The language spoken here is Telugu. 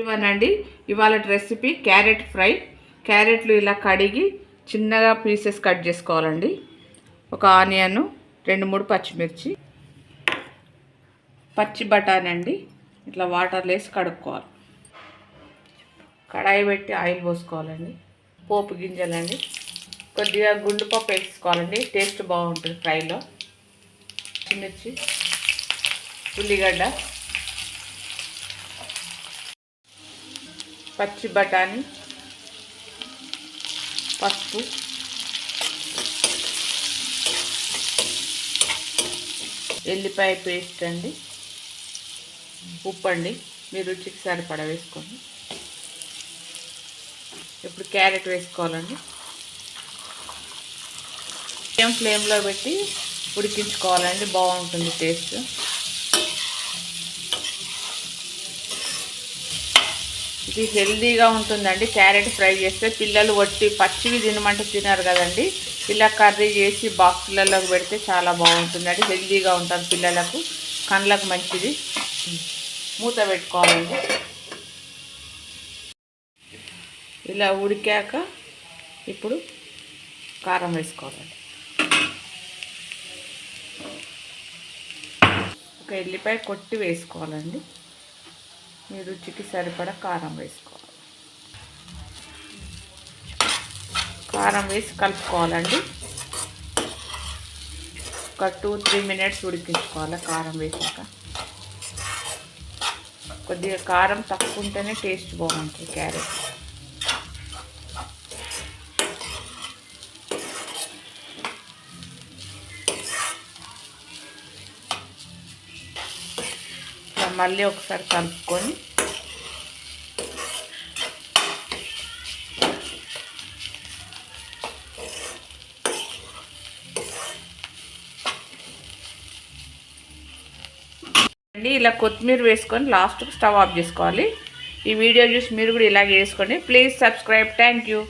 ఇవ్వనండి ఇవాళ రెసిపీ క్యారెట్ ఫ్రై. క్యారెట్లు ఇలా కడిగి చిన్నగా పీసెస్ కట్ చేసుకోవాలండి. ఒక ఆనియన్ రెండు మూడు పచ్చిమిర్చి. పచ్చి బఠానీ అండి. ఇట్లా వాటర్ వేసి కడుక్కోవాలి. కడాయి పెట్టి ఆయిల్ పోసుకోవాలండి. పోపు గింజలండి. కొద్దిగా గుండు పప్పు వేసుకోవాలండి. టేస్ట్ బాగుంటుంది ఫ్రైలో. పచ్చిమిర్చి ఉల్లిగడ్డ. పచ్చి బఠానీ పసుపు ఎల్లిపాయ పేస్ట్ అండి ఉప్పు అండి మీ రుచికి సరిపడా వేసుకోండి. ఇప్పుడు క్యారెట్ వేసుకోవాలండి. సేమ్ ఫ్లేమ్లో పెట్టి ఉడికించుకోవాలండి బాగుంటుంది టేస్ట్. ఇది హెల్దీగా ఉంటుందండి. క్యారెట్ ఫ్రై చేస్తే పిల్లలు వట్టి పచ్చివి తినమంటే తినరు కదండి. ఇలా కర్రీ చేసి బాక్సులలోకి పెడితే చాలా బాగుంటుందండి. హెల్దీగా ఉంటారు పిల్లలకు. కళ్ళకు మంచిది. మూత పెట్టుకోవాలండి. ఇలా ఉడికాక ఇప్పుడు కారం వేసుకోవాలండి ఒక ఎల్లిపాయ కొట్టి వేసుకోవాలండి. మీ రుచికి సరిపడా కారం వేసుకోవాలి. కారం వేసి కలుపుకోవాలండి. ఒక టూ త్రీ మినిట్స్ ఉడికించుకోవాలి కారం వేసాక. కొద్దిగా కారం తక్కువ ఉంటేనే టేస్ట్ బాగుంటుంది క్యారెట్. మళ్ళీ ఒకసారి కలుపుకొని అండి ఇలా కొత్తిమీర వేసుకొని లాస్ట్కి స్టవ్ ఆఫ్ చేసుకోవాలి. ఈ వీడియో చూసి మీరు కూడా ఇలాగే వేసుకోండి. Please subscribe. Thank you.